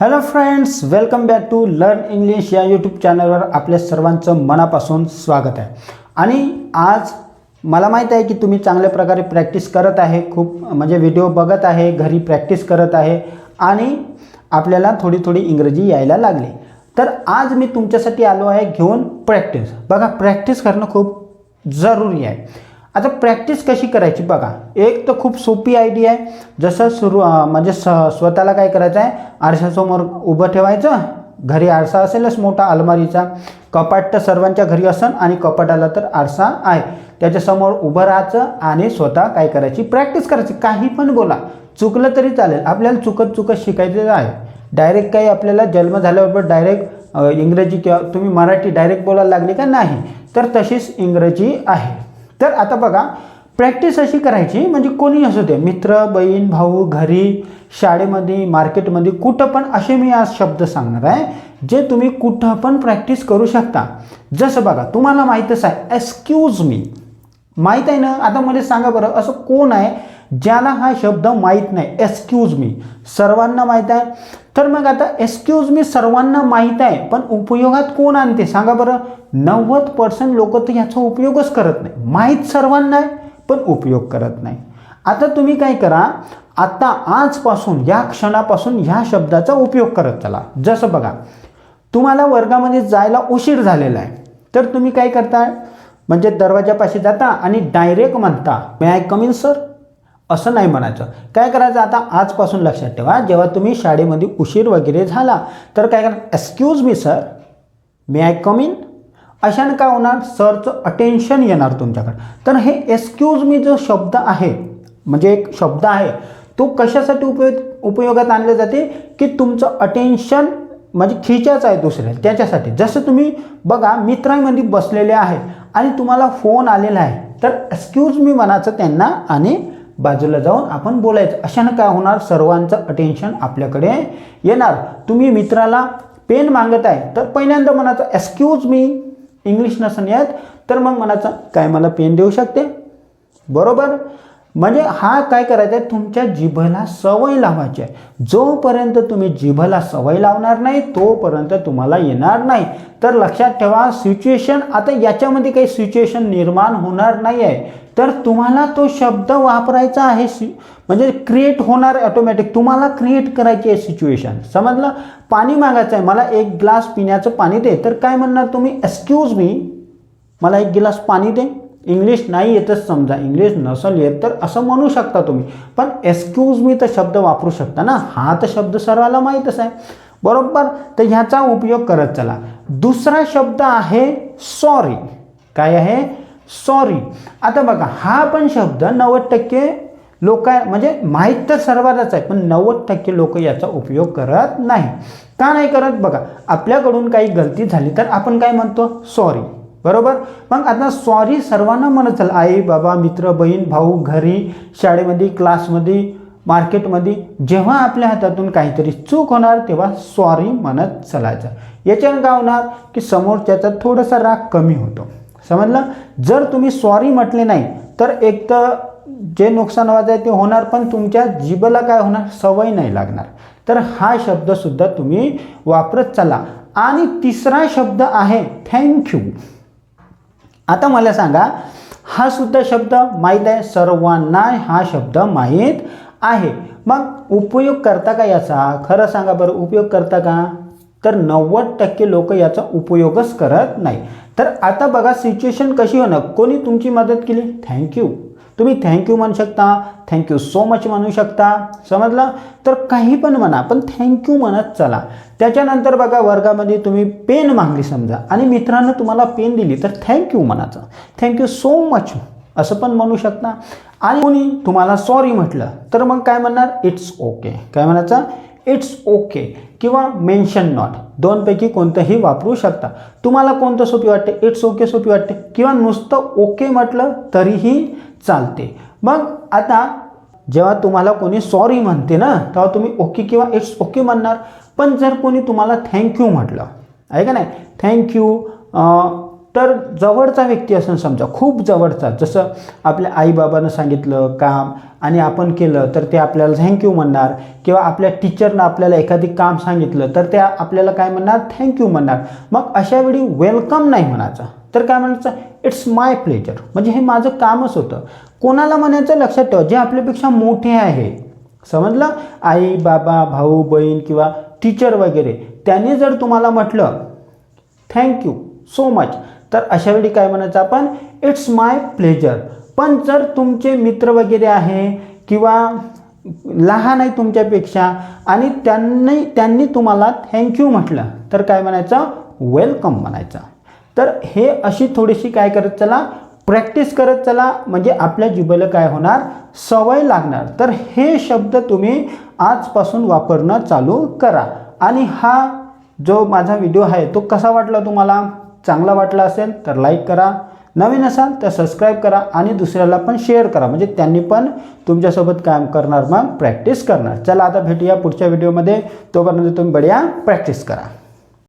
Hello friends welcome back to learn English या YouTube चॅनलवर आपल्या सर्वांचं मनापासून स्वागत आहे. आणि आज मला माहीत आहे की तुम्ही चांगल्या प्रकारे प्रॅक्टिस करत आहे खूप म्हणजे व्हिडिओ बघत आहे घरी प्रॅक्टिस करत आहे आणि आपल्याला थोडी थोडी इंग्रजी यायला लागली. तर आज मी तुमच्यासाठी आलो आहे घेऊन प्रॅक्टिस बघा प्रॅक्टिस करणं खूप जरुरी आहे. आता प्रॅक्टिस कशी करायची बघा. एक तर खूप सोपी आयडिया आहे. जसं सुरू म्हणजे स स्वतःला काय करायचं आहे? आरशासमोर उभं ठेवायचं. घरी आरसा असेलच मोठा अलमारीचा. कपाट तर सर्वांच्या घरी असन आणि कपाटाला तर आरसा आहे. त्याच्यासमोर उभं राहायचं आणि स्वतः काय करायची? प्रॅक्टिस करायची. काही पण बोला. चुकलं तरी चालेल. आपल्याला चुकत चुकत शिकायचं आहे. डायरेक्ट काही आपल्याला जन्म झाल्याबरोबर डायरेक्ट इंग्रजी किंवा तुम्ही मराठी डायरेक्ट बोलायला लागली का? नाही. तर तशीच इंग्रजी आहे. तर आता बघा प्रॅक्टिस अशी करायची म्हणजे कोणी असू दे मित्र बहीण भाऊ घरी शाळेमध्ये मार्केटमध्ये कुठं पण असे मी आज शब्द सांगणार आहे जे तुम्ही कुठं पण प्रॅक्टिस करू शकता. जसं बघा तुम्हाला माहीतच आहे एक्सक्यूज मी माहीत आहे ना? आता मला सांगा बरं असं कोण आहे ज्याला हा शब्द माहीत नाही. एक्सक्यूज मी सर्वांना माहीत आहे? तर मग आता एक्सक्यूज मी सर्वांना माहीत आहे पण उपयोगात कोण आणते? सांगा बरं. नव्वद पर्सेंट लोक तर याचा उपयोगच करत नाही. माहीत सर्वांना आहे पण उपयोग करत नाही. आता तुम्ही काय करा आता आजपासून या क्षणापासून ह्या शब्दाचा उपयोग करत चला. जसं बघा तुम्हाला वर्गामध्ये जायला उशीर झालेला आहे. तर तुम्ही काय करताय म्हणजे दरवाजापाशी जाता आणि डायरेक्ट म्हणता may I come in sir असं नाही म्हणायचं. काय करायचं? आता आजपासून लक्षात ठेवा जेव्हा तुम्ही शाळेमध्ये उशीर वगैरे झाला तर काय करा excuse me sir may I come in अशानं काय होणार सरचं अटेन्शन येणार तुमच्याकडे. तर हे एक्सक्यूज मी जो शब्द आहे म्हणजे एक शब्द आहे तो कशासाठी उपयोग उपयोगात आणले जाते? की तुमचं अटेन्शन म्हणजे खिचायचं आहे दुसऱ्या त्याच्यासाठी. जसं तुम्ही बघा मित्रांमध्ये बसलेले आहे आणि तुम्हाला फोन आलेला आहे तर एक्सक्यूज मी म्हणायचं त्यांना आणि बाजूला जाऊन आपण बोलायचं. अशानं काय होणार? सर्वांचं अटेन्शन आपल्याकडे येणार. तुम्ही मित्राला पेन मागत आहे तर पहिल्यांदा म्हणायचं एक्सक्यूज मी इंग्लिश नसून येत तर मग म्हणायचं काय मला पेन देऊ शकते? बरोबर? म्हणजे हा काय करायचा आहे तुमच्या जिभेला सवय लावायची आहे. जोपर्यंत तुम्ही जिभेला सवय लावणार नाही तोपर्यंत तुम्हाला येणार नाही. तर लक्षात ठेवा सिच्युएशन आता याच्यामध्ये काही सिच्युएशन निर्माण होणार नाही आहे तर तुम्हाला तो शब्द वापरायचा आहे. सि म्हणजे क्रिएट होणार ऑटोमॅटिक तुम्हाला क्रिएट करायची आहे सिच्युएशन समजलं? पाणी मागायचं आहे मला एक ग्लास पिण्याचं पाणी दे. तर काय म्हणणार तुम्ही? एक्सक्यूज मी मला एक गिलास पाणी दे. इंग्लिश नाही येतच समजा. इंग्लिश नसल येत तर असं म्हणू शकता तुम्ही. पण एक्सक्यूज मी तर शब्द वापरू शकता ना. हा तर शब्द सर्वाला माहीतच आहे. बरोबर? तर ह्याचा उपयोग करत चला. दुसरा शब्द आहे सॉरी काय आहे? सॉरी आता बघा हा पण शब्द नव्वद टक्के लोक म्हणजे माहीत तर सर्वांनाच आहे पण नव्वद टक्के लोक याचा उपयोग करत नाही. का नाही करत? बघा आपल्याकडून काही गलती झाली तर आपण काय म्हणतो? सॉरी बरोबर? मग आता सॉरी सर्वांना म्हणत चाल आई बाबा मित्र बहीण भाऊ घरी शाळेमध्ये क्लासमध्ये मार्केटमध्ये जेव्हा आपल्या हातातून काहीतरी चूक होणार तेव्हा सॉरी म्हणत चालायचं. याच्यानं काय होणार की समोरच्याचा थोडासा राग कमी होतो. समजलं? जर तुम्ही सॉरी म्हटले नाही तर एक तर जे नुकसान व्हायचं आहे ते होणार पण तुमच्या जीबला काय होणार? सवय नाही लागणार. तर हा शब्दसुद्धा तुम्ही वापरत चला. आणि तिसरा शब्द आहे थँक्यू आता मला सांगा हा सुद्धा शब्द माहीत आहे? सर्वांना हा शब्द माहीत आहे. मग उपयोग करता का याचा? खरं सांगा बरं उपयोग करता का? तर नव्वद टक्के लोक याचा उपयोगच करत नाही. तर आता बघा सिच्युएशन कशी होणार? कोणी तुमची मदत केली? थँक्यू तुम्ही थँक्यू म्हणू शकता थँक्यू सो मच म्हणू शकता. समजलं? तर काही पण म्हणा पण थँक्यू म्हणत चला. त्याच्यानंतर बघा वर्गामध्ये तुम्ही पेन मागली समजा आणि मित्रानं तुम्हाला पेन दिली तर थँक्यू म्हणाचं थँक्यू सो मच असं पण म्हणू शकता. आणि कोणी तुम्हाला सॉरी म्हटलं तर मग काय म्हणणार? इट्स ओके काय म्हणायचं? इट्स ओके किंवा मेन्शन नॉट दोनपैकी कोणतंही वापरू शकता. तुम्हाला कोणतं सोपी वाटते? इट्स ओके सोपी वाटते. किंवा नुसतं ओके म्हटलं तरीही चालते. मग आता जेव्हा तुम्हाला कोणी सॉरी म्हणते ना तेव्हा तुम्ही ओके किंवा इट्स ओके म्हणणार. पण जर कोणी तुम्हाला थँक्यू म्हटलं आहे का नाही? थँक्यू तर जवळचा व्यक्ती असेल समजा खूप जवळचा जसं आपल्या आईबाबानं सांगितलं काम आणि आपण केलं तर ते आपल्याला थँक्यू म्हणणार. किंवा आपल्या टीचरनं आपल्याला एखादी काम सांगितलं तर त्या आपल्याला काय म्हणणार? थँक्यू म्हणणार. मग अशावेळी वेलकम नाही म्हणायचं. तर काय म्हणायचं? इट्स माय प्लेजर म्हणजे हे माझं कामच होतं. कोणाला म्हणायचं? लक्षात ठेवा. जे आपल्यापेक्षा मोठे आहे. समजलं? आई बाबा भाऊ बहीण किंवा टीचर वगैरे. त्यांनी जर तुम्हाला म्हटलं थँक्यू सो मच तर अशावेळी काय म्हणायचं आपण? इट्स माय प्लेजर पण जर तुमचे मित्र वगैरे आहे किंवा लहान आहे तुमच्यापेक्षा आणि त्यांनी त्यांनी तुम्हाला थँक्यू म्हटलं तर काय म्हणायचं? वेलकम म्हणायचं. तर हे अशी थोडीशी काय करत चला प्रॅक्टिस करत चला म्हणजे आपल्या जिभेला काय होणार? सवय लागणार. तर हे शब्द तुम्ही आजपासून वापरणं चालू करा. आणि हा जो माझा व्हिडिओ आहे तो कसा वाटला तुम्हाला? चांगला वाटला असेल तर लाईक करा. नवीन असाल तर सबस्क्राईब करा आणि दुसऱ्याला पण शेअर करा. म्हणजे त्यांनी पण तुमच्यासोबत काम करणार मग प्रॅक्टिस करणार. चला आता भेटूया पुढच्या व्हिडिओमध्ये तोपर्यंत तुम्ही बढिया प्रॅक्टिस करा.